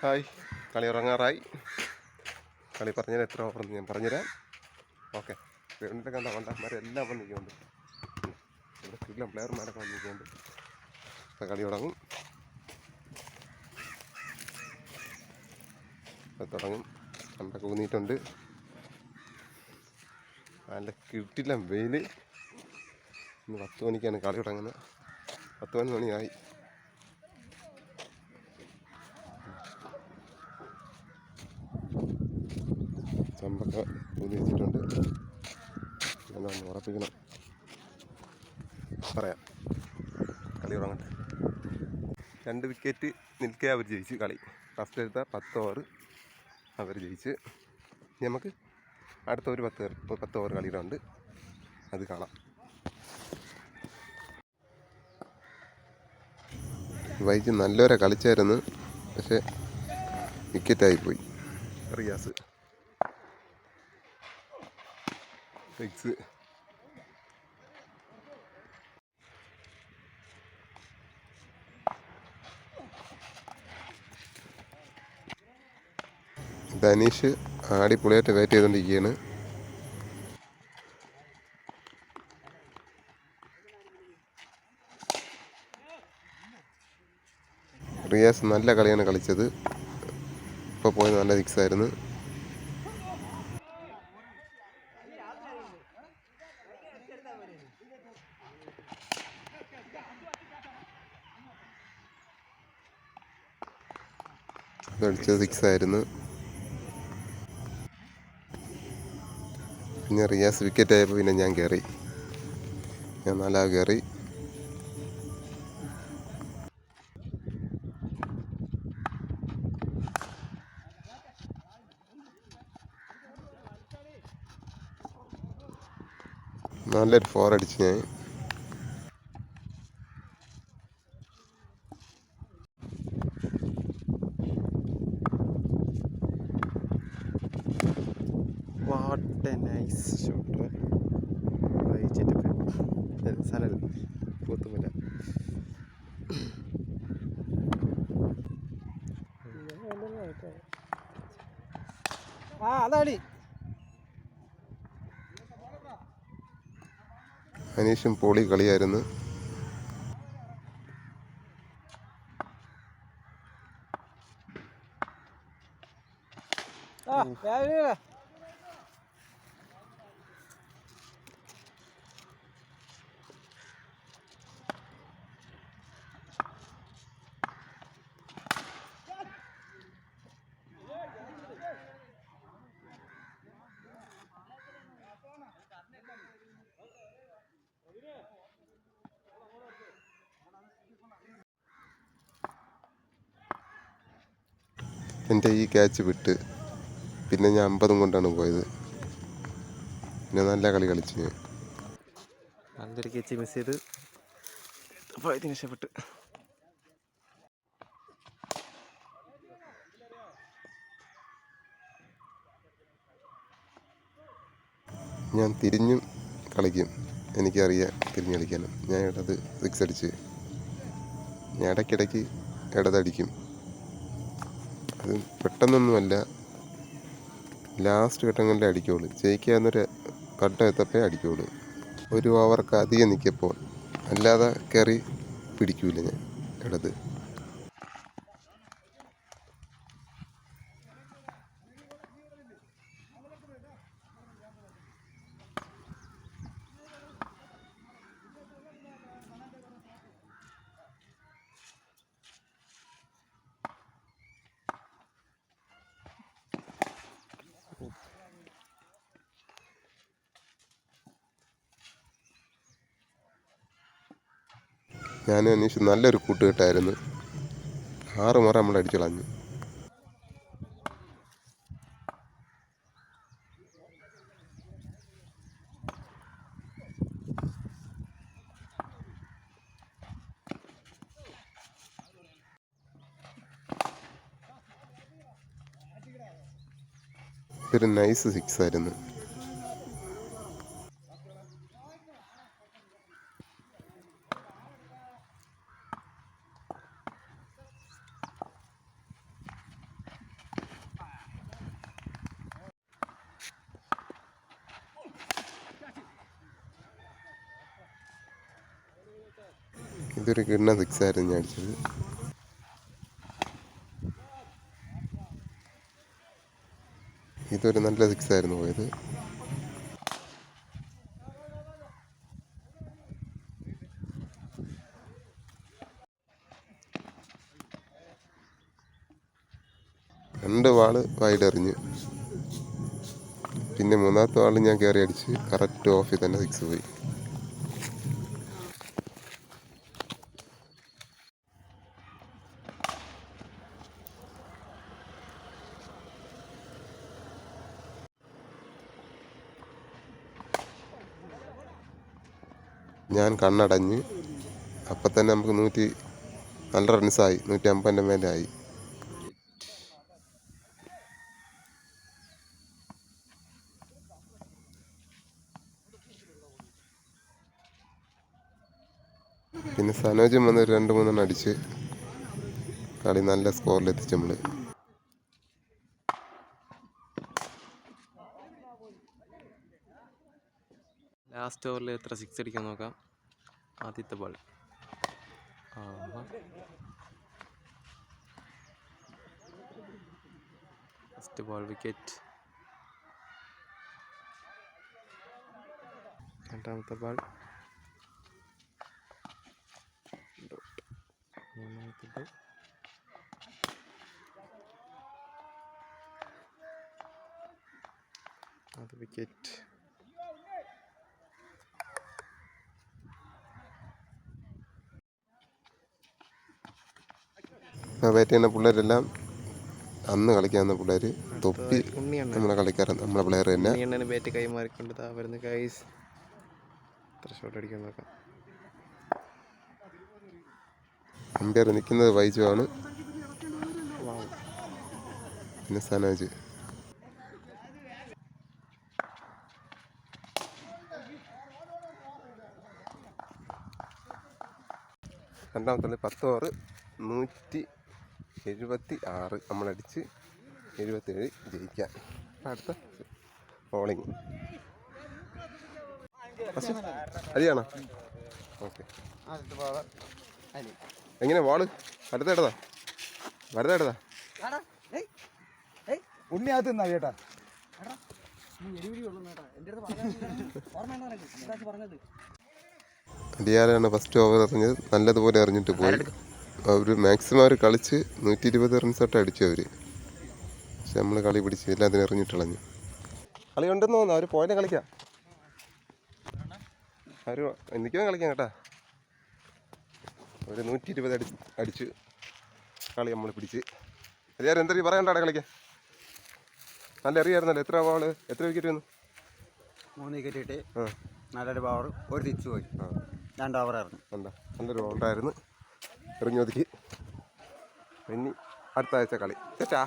Hi. കളി ഉറങ്ങാറായി. കളി പറഞ്ഞാൽ എത്ര ഓവറെന്ന് ഞാൻ പറഞ്ഞുതരാം. ഓക്കെ ഗ്രൗണ്ടിന്റെ കണ്ട? വന്ന് നിൽക്കുന്നുണ്ട്. ഇവിടെ കില്ല പ്ലെയർമാരൊക്കെ വന്നിരിക്കുന്നുണ്ട് ഇപ്പം കളി തുടങ്ങും. ഇപ്പം തുടങ്ങും. കണ്ടൊക്കെ ഊന്നിയിട്ടുണ്ട്. നല്ല കിട്ടില്ല വെയിൽ ഇന്ന് പത്ത് മണിക്കാണ് കളി തുടങ്ങുന്നത്. പത്ത് പതിനൊന്ന് മണിയായി. ചമ്പൊക്കെ ഊതി വെച്ചിട്ടുണ്ട്. എന്നാന്ന് ഉറപ്പിക്കണം. പറയാം. കളി തുടങ്ങട്ടെ. രണ്ട് വിക്കറ്റ് നിൽക്കേ അവർ ജയിച്ച് കളി. ഫസ്റ്റ് എടുത്ത പത്ത് ഓവർ അവർ ജയിച്ച്. നമുക്ക് അടുത്ത ഒരു പത്ത് പത്ത് ഓവർ കളിയുടെ അത് കാണാം. വൈകി നല്ലവരെ കളിച്ചായിരുന്നു. പക്ഷേ വിക്കറ്റായിപ്പോയി റിയാസ്. സിക്സ് ധനീഷ് ആടിപൊളിയായിട്ട് വെയിറ്റ് ചെയ്തുകൊണ്ടിരിക്കുകയാണ് റിയാസ് നല്ല കളിയാണ് കളിച്ചത്. ഇപ്പോൾ പോയത് നല്ല സിക്സ് ആയിരുന്നു. കളിച്ചത് സിക്സ് ആയിരുന്നു. പിന്നെ റിയാസ് വിക്കറ്റ് ആയപ്പോൾ പിന്നെ ഞാൻ കയറി ഞാൻ നാലാ കയറി നല്ലൊരു ഫോർ അടിച്ച് ഞാൻ. What a nice shot Sanal കൂത്തുമില്ല ആ അതാടി. അനീഷും പോളി കളിയായിരുന്നു. ആ എന്റെ ഈ ക്യാച്ച് വിട്ട് പിന്നെ ഞാൻ അമ്പതും കൊണ്ടാണ് പോയത്. പിന്നെ നല്ല കളി കളിച്ചു ഞാൻ. നല്ലൊരു കെച്ച് മിസ് ചെയ്ത് അപ്പോൾ ഇതിന് രക്ഷപ്പെട്ട്. ഞാൻ തിരിഞ്ഞും കളിക്കും. എനിക്കറിയാം തിരിഞ്ഞ് കളിക്കാനും. ഞാൻ ഇടത് സിക്സ് അടിച്ച്. ഞാൻ ഇടയ്ക്കിടയ്ക്ക് ഇടതടിക്കും അത് പെട്ടെന്നൊന്നുമല്ല. ലാസ്റ്റ് ഘട്ടങ്ങളിലെ അടിക്കുള്ളൂ. ജയിക്കാവുന്നൊരു ഘട്ടം എത്തപ്പേ അടിക്കുള്ളൂ. ഒരു ഓവർക്ക് അധികം നിൽക്കപ്പോൾ അല്ലാതെ കയറി പിടിക്കൂല ഞാൻ. ഇടത്. ഞാനും അന്വേഷിച്ച് നല്ലൊരു കൂട്ടുകെട്ടായിരുന്നു ആറ് മുറ നമ്മൾ അടിച്ചു കളഞ്ഞു. ഒരു നൈസ് സിക്സ് ആയിരുന്നു. ഇതൊരു കിണ്ണ സിക്സ് ആയിരുന്നു ഞാൻ അടിച്ചത്. ഇതൊരു നല്ല സിക്സ് ആയിരുന്നു പോയത്. രണ്ട് വാൾ വൈഡ് എറിഞ്ഞ് പിന്നെ മൂന്നാമത്തെ വാൾ ഞാൻ കയറി അടിച്ച് കറക്റ്റ് ഓഫിൽ തന്നെ സിക്സ് പോയി. ഞാൻ കണ്ണടഞ്ഞ് അപ്പം തന്നെ നമുക്ക് നൂറ്റി നല്ല റൺസായി നൂറ്റി അമ്പതിന്റെ ആയി. പിന്നെ സനോജും വന്ന് രണ്ട് മൂന്നെണ്ണം അടിച്ച് കളി നല്ല സ്കോറിലെത്തിച്ച് നമ്മൾ ലാസ്റ്റ് ഓവറിൽ എത്ര സിക്സ് അടിക്കാൻ നോക്കാം? ആദ്യത്തെ ബോൾ ഫസ്റ്റ് ബോൾ വിക്കറ്റ് രണ്ടാമത്തെ ബോൾ മൂന്നാമത്തെ ബോൾ അത് വിക്കറ്റ് ബാറ്റ് ചെയ്യുന്ന പിള്ളേരെല്ലാം അന്ന് കളിക്കാവുന്ന പിള്ളേർ തൊപ്പി നമ്മളെ കളിക്കാരൻ നമ്മളെ പ്ലെയർ തന്നെ. ബാറ്റ് കൈമാറിക്കൊണ്ട് വരുന്ന ഗൈസ് എത്ര ഷോട്ട് അടിക്കാൻ നോക്കാം. അമ്പയർ നിൽക്കുന്നത് വൈജു ആണ്. പിന്നെ സനോജ്. രണ്ടാമത്തെ പത്ത് ഓവർ നൂറ്റി എഴുപത്തി ആറ് നമ്മളടിച്ച് എഴുപത്തേഴ് ജയിക്കാം. അടുത്ത ബോളിങ് അരിയാണോ ഓക്കെ. എങ്ങനെ വാൾ? അടുത്തേട്ടതാ വലുതേട്ടതാ ഉണ്ണി അകത്ത് നിന്നാ കേട്ടാ. അടിയാലാണ് ഫസ്റ്റ് ഓവർ എറിഞ്ഞത്? നല്ലതുപോലെ എറിഞ്ഞിട്ട് പോയി. അവർ മാക്സിമം അവർ കളിച്ച് നൂറ്റി ഇരുപത് റൺസ് തൊട്ട് അടിച്ചു അവർ പക്ഷെ നമ്മൾ കളി പിടിച്ച് എല്ലാം എറിഞ്ഞിട്ട് കളഞ്ഞു. കളി ഉണ്ടെന്ന് തോന്നുന്നു. അവർ പോയിനെ കളിക്കാം. അവർ എനിക്കും കളിക്കാം കേട്ടാ. ഒരു നൂറ്റി ഇരുപത് അടി അടിച്ച് കളി നമ്മൾ പിടിച്ച്. അരിയാരും എന്തൊരു പറയണ്ടാടെ കളിക്കാൻ? നല്ല എറിയായിരുന്നല്ലോ. എത്ര ബോൾ എത്ര വിക്കറ്റ് വന്നു? മൂന്ന് വിക്കറ്റ് കിട്ടി. നല്ലൊരു പവർ ഒരു തിരിച്ചു പോയി. രണ്ട് ഓവർ ഇറങ്ങി. എന്താ നല്ലൊരു ഉണ്ടായിരുന്നു എറിഞ്ഞൊതുക്കി ഇനി അടുത്ത ആഴ്ച കളി. ചേച്ചാ.